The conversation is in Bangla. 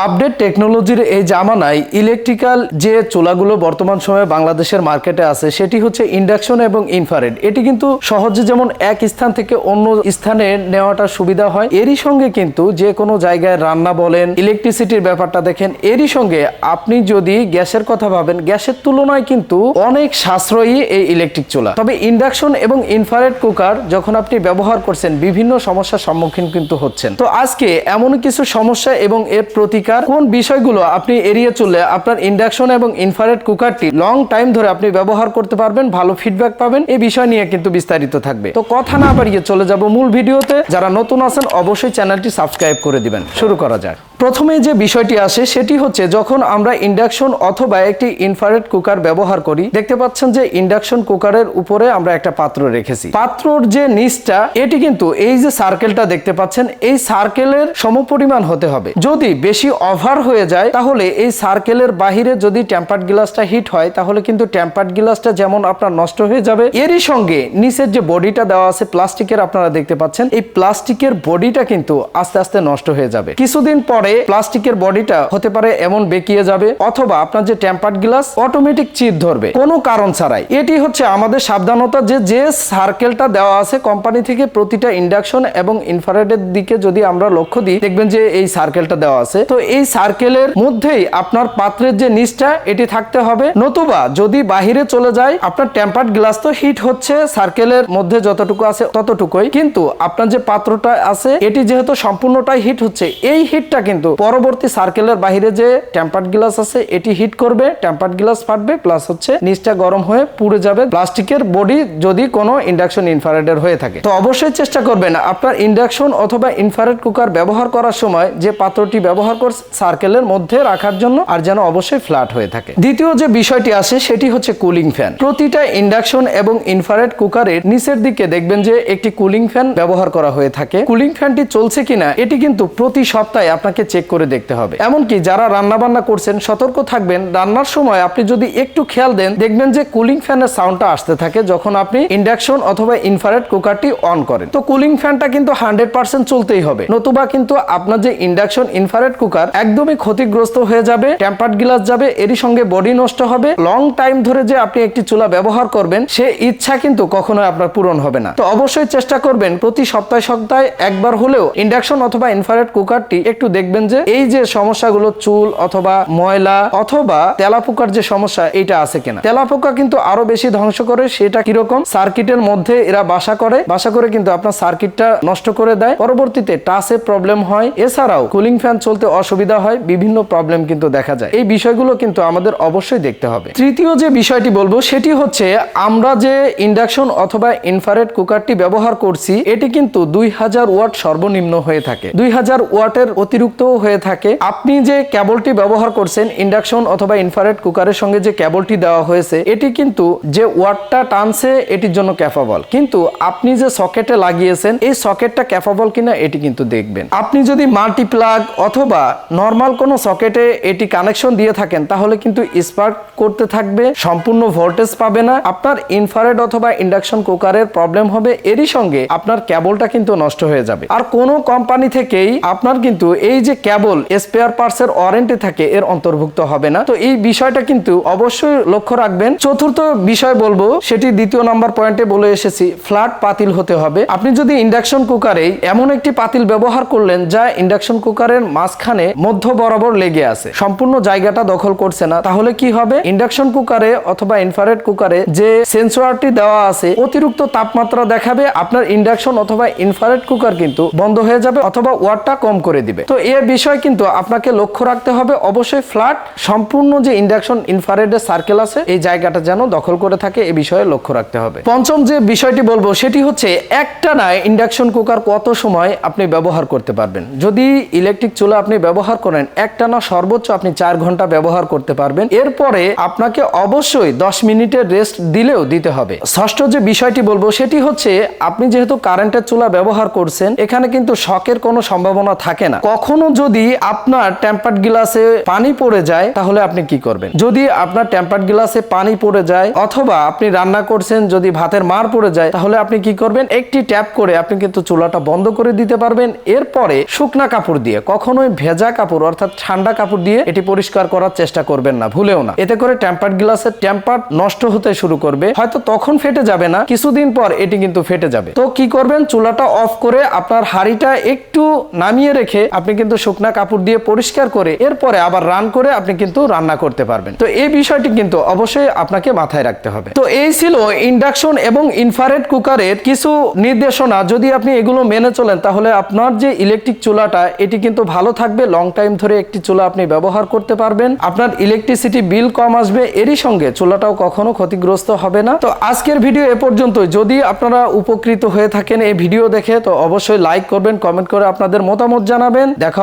আপডেট টেকনোলজির এই জামানায় ইলেকট্রিক্যাল যে চুলাগুলো বর্তমান সময়ে বাংলাদেশের মার্কেটে আছে, সেটি হচ্ছে ইন্ডাকশন এবং ইনফারেড এটি কিন্তু সহজে যেমন এক স্থান থেকে অন্য স্থানে নেওয়াটা সুবিধা হয়, এরই সঙ্গে কিন্তু যে কোনো জায়গায় রান্না বলেন ইলেকট্রিসিটির ব্যাপারটা দেখেন, এরই সঙ্গে আপনি যদি গ্যাসের কথা ভাবেন, গ্যাসের তুলনায় কিন্তু অনেক সাশ্রয়ী এই ইলেকট্রিক চুলা। তবে ইন্ডাকশন এবং ইনফারেড কুকার যখন আপনি ব্যবহার করছেন, বিভিন্ন সমস্যার সম্মুখীন কিন্তু হচ্ছেন। তো আজকে এমন কিছু সমস্যা এবং এর প্রতিকার কোন বিষয়গুলো আপনি এড়িয়ে চললে আপনার ইন্ডাকশন এবং ইনফারেট কুকারটি লং টাইম ধরে আপনি ব্যবহার করতে পারবেন, ভালো ফিডব্যাক পাবেন এই বিষয় নিয়ে কিন্তু বিস্তারিত থাকবে। তো কথা না বাড়িয়ে চলে যাব মূল ভিডিওতে। যারা নতুন আছেন, অবশ্যই চ্যানেলটি সাবস্ক্রাইব করে দিবেন। শুরু করা যাক। প্রথমে যে বিষয়টি আসে সেটি হচ্ছে যখন আমরা ইন্ডাকশন অথবা একটি ইনফারেড কুকার ব্যবহার করি, দেখতে পাচ্ছেন যে ইন্ডাকশন কুকারের উপরে আমরা একটা পাত্র রেখেছি। পাত্রর যে নিচটা, এটি কিন্তু এই যে সার্কেলটা দেখতে পাচ্ছেন, এই সার্কেলের সমপরিমাণ হতে হবে। যদি বেশি ওভার হয়ে যায়, তাহলে এই সার্কেলের বাহিরে যদি টেম্পার্ড গ্লাসটা হিট হয়, তাহলে কিন্তু টেম্পার্ড গ্লাসটা যেমন আপনার নষ্ট হয়ে যাবে, এরই সঙ্গে নিচের যে বডিটা দেওয়া আছে প্লাস্টিকের আপনারা দেখতে পাচ্ছেন, এই প্লাস্টিকের বডিটা কিন্তু আস্তে আস্তে নষ্ট হয়ে যাবে। কিছুদিন পরে প্লাস্টিকের বডিটা হতে পারে এমন বেঁকিয়ে যাবে অথবা আপনার যে টেম্পার্ড গ্লাস অটোমেটিক চিট ধরবে। কোনো কারণ ছাড়াই। এটি হচ্ছে আমাদের সাবধানতা যে যে সার্কেলটা দেওয়া আছে কোম্পানি থেকে প্রতিটা ইন্ডাকশন এবং ইনফ্রারেডের দিকে যদি আমরা লক্ষ্য দিই, দেখবেন যে এই সার্কেলটা দেওয়া আছে। তো এই সার্কেলের মধ্যেই আপনার পাত্রের যে নিচটা, এটি থাকতে হবে। নতুবা যদি বাহিরে চলে যায়, আপনার টেম্পার্ড গ্লাস তো হিট হচ্ছে সার্কেলের মধ্যে যতটুকু আছে ততটুকুই। কিন্তু আপনার যে পাত্রটা আছে, এটি যেহেতু সম্পূর্ণটাই হিট হচ্ছে, এই হিটটা কিন্তু পরবর্তী সার্কেলের বাহিরে যে টেম্পার্ড গ্লাস আছে, এটি হিট করবে টেম্পার্ড গ্লাস ফাটবে প্লাস হচ্ছে নিচটা গরম হয়ে পুড়ে যাবে। প্লাস্টিকের বডি যদি কোনো ইন্ডাকশন ইনফ্রারেডের হয়ে থাকে। তো অবশ্যই চেষ্টা করবেন আপনার ইন্ডাকশন অথবা ইনফ্রারেড কুকার ব্যবহার করার সময় যে পাত্রটি ব্যবহার করছে সার্কেলের মধ্যে রাখার জন্য, আর যেন অবশ্যই ফ্ল্যাট হয়ে থাকে। দ্বিতীয় যে বিষয়টি আসে সেটি হচ্ছে কুলিং ফ্যান প্রতিটা ইন্ডাকশন এবং ইনফ্রারেড কুকারের নিচের দিকে দেখবেন যে একটি কুলিং ফ্যান ব্যবহার করা হয়ে থাকে। কুলিং ফ্যানটি চলছে কিনা, এটি কিন্তু প্রতি সপ্তাহে আপনাকে চেক করে দেখতে হবে। এমনকি যারা রান্না বান্না করছেন, সতর্ক থাকবেন। রান্নার সময় আপনি যদি একটু খেয়াল দেন, দেখবেন যে কুলিং ফ্যানের সাউন্ডটা আসতে থাকে যখন আপনি ইন্ডাকশন অথবা ইনফ্রারেড কুকারটি অন করেন। তো কুলিং ফ্যানটা কিন্তু হান্ড্রেড পার্সেন্ট চলতেই হবে। নতুবা কিন্তু আপনার যে ইন্ডাকশন ইনফ্রারেড কুকার একদমই ক্ষতিগ্রস্ত হয়ে যাবে টেম্পার্ড গ্লাস যাবে, এরই সঙ্গে বডি নষ্ট হবে। লং টাইম ধরে যে আপনি একটি চুলা ব্যবহার করবেন, সে ইচ্ছা কিন্তু কখনোই আপনার পূরণ হবে না। তো অবশ্যই চেষ্টা করবেন, প্রতি সপ্তাহে সপ্তাহে একবার হলেও ইন্ডাকশন অথবা ইনফ্রারেড কুকারটি একটু দেখবেন যে এই যে সমস্যাগুলো চুল অথবা ময়লা অথবা তেলাপোকার যে সমস্যা, এইটা আছে কিনা? তেলাপোকা কিন্তু আরও বেশি ধ্বংস করে, সেটা কীরকম? সার্কিটের মধ্যে এরা বাসা করে বাসা করে কিন্তু আপনার সার্কিটটা নষ্ট করে দেয়। পরবর্তীতে টাচে প্রবলেম হয়। এছাড়াও কুলিং ফ্যান চলতে অসুবিধা হয়, বিভিন্ন প্রবলেম কিন্তু দেখা যায়। এই বিষয়গুলো কিন্তু আমাদের অবশ্যই দেখতে হবে। তৃতীয় যে বিষয়টি বলব, সেটি হচ্ছে আমরা যে ইন্ডাকশন অথবা ইনফারেট কুকারটি ব্যবহার করছি, এটি কিন্তু দুই হাজার ওয়াট সর্বনিম্ন হয়ে থাকে। দুই হাজার ওয়াটের অতিরিক্ত হয়ে থাকে। আপনি যে কেবলটি ব্যবহার করছেন, ইন্ডাকশন অথবা ইনফ্রারেড কুকারের সঙ্গে যে কেবলটি দেওয়া হয়েছে, এটি কিন্তু যে ওয়াটটা টানছে, এটির জন্য ক্যাপাবল। কিন্তু আপনি যে সকেটে লাগিয়েছেন, এই সকেটটা ক্যাপাবল কিনা, এটি কিন্তু দেখবেন। আপনি যদি মাল্টি প্লাগ অথবা নর্মাল কোনো সকেটে এটি কানেকশন দিয়ে থাকেন, তাহলে কিন্তু স্পার্ক করতে থাকবে, সম্পূর্ণ ভোল্টেজ পাবে না। আপনার ইনফ্রারেড অথবা ইন্ডাকশন কুকারের প্রবলেম হবে, এরই সঙ্গে আপনার কেবলটা কিন্তু নষ্ট হয়ে যাবে। আর কোনো কোম্পানি থেকেই আপনার কিন্তু এই যে কেবল স্পেয়ার পার্টস এর ওয়ারেন্টি থাকে, এর অন্তর্ভুক্ত হবে না। তো এই বিষয়টা কিন্তু অবশ্যই লক্ষ্য রাখবেন। চতুর্থ বিষয় বলব, সেটি দ্বিতীয় নাম্বার পয়েন্টে বলে এসেছি ফ্ল্যাট পাতিল হতে হবে। আপনি যদি ইন্ডাকশন কুকারে এমন একটি পাতিল ব্যবহার করলেন যা ইন্ডাকশন কুকারের মাঝখানে মধ্য বরাবর লেগে আছে, সম্পূর্ণ জায়গাটা দখল করছে না, তাহলে কি হবে? ইন্ডাকশন কুকারে অথবা ইনফ্রারেড কুকারে যে সেন্সরটি দেওয়া আছে, অতিরিক্ত তাপমাত্রা দেখাবে, আপনার ইন্ডাকশন অথবা ইনফ্রারেড কুকার কিন্তু বন্ধ হয়ে যাবে অথবা ওয়াটটা কম করে দিবে। তো এ বিষয় কিন্তু আপনাকে লক্ষ্য রাখতে হবে, অবশ্যই ফ্ল্যাট, সম্পূর্ণ যে ইন্ডাকশন ইনফ্রারেডের সার্কেল আছে, এই জায়গাটা যেন দখল করে থাকে এই বিষয়ে লক্ষ্য রাখতে হবে। পঞ্চম যে বিষয়টি বলব, সেটি হচ্ছে একটা না ইন্ডাকশন কুকার কত সময় আপনি ব্যবহার করতে পারবেন? যদি ইলেকট্রিক চুলা আপনি ব্যবহার করেন, একটা না সর্বোচ্চ আপনি চার ঘণ্টা ব্যবহার করতে পারবেন। এরপরে আপনাকে অবশ্যই দশ মিনিটের রেস্ট দিলেও দিতে হবে। ষষ্ঠ যে বিষয়টি বলব, সেটি হচ্ছে আপনি যেহেতু কারেন্টের চুলা ব্যবহার করছেন, এখানে কিন্তু শকের কোনো সম্ভাবনা থাকে না। কখনো যদি আপনার টেম্পার্ড গ্লাসে পানি পড়ে যায়, তাহলে আপনি কি করবেন? যদি আপনার টেম্পার্ড গ্লাসে পানি পড়ে যায়, অথবা আপনি রান্না করছেন, যদি ভাতের মার পড়ে যায়, তাহলে আপনি কি করবেন? একটি ট্যাপ করে আপনি কিন্তু চুলাটা বন্ধ করে দিতে পারবেন। এরপরে শুকনা কাপড় দিয়ে, কখনোই ভেজা কাপড়, অর্থাৎ ঠান্ডা কাপড় দিয়ে এটি পরিষ্কার করার চেষ্টা করবেন না, ভুলেও না। এতে করে টেম্পার্ড গ্লাসের টেম্পার নষ্ট হতে শুরু করবে। হয়তো তখন ফেটে যাবে না, কিছুদিন পর এটি কিন্তু ফেটে যাবে। তো কি করবেন? চুলাটা অফ করে আপনার হাঁড়িটা একটু নামিয়ে রেখে আপনি কিন্তু শুকনা কাপড় দিয়ে পরিষ্কার করে এরপরে আবার রান করে আপনি কিন্তু রান্না করতে পারবেন। তো এই বিষয়টি কিন্তু অবশ্যই আপনাকে মাথায় রাখতে হবে। তো এই ছিল ইন্ডাকশন এবং ইনফারেড কুকারের কিছু নির্দেশনা। যদি আপনি এগুলো মেনে চলেন, তাহলে আপনার যে ইলেকট্রিক চুলাটা, এটি কিন্তু ভালো থাকবে। লং টাইম ধরে একটি চুলা আপনি ব্যবহার করতে পারবেন। আপনার ইলেকট্রিসিটি বিল কম আসবে। এরই সঙ্গে চুলাটাও কখনো ক্ষতিগ্রস্ত হবে না। তো আজকের ভিডিও এ পর্যন্ত যদি আপনারা উপকৃত হয়ে থাকেন এই ভিডিও দেখে, তো অবশ্যই লাইক করবেন, কমেন্ট করে আপনাদের মতামত জানাবেন। দেখা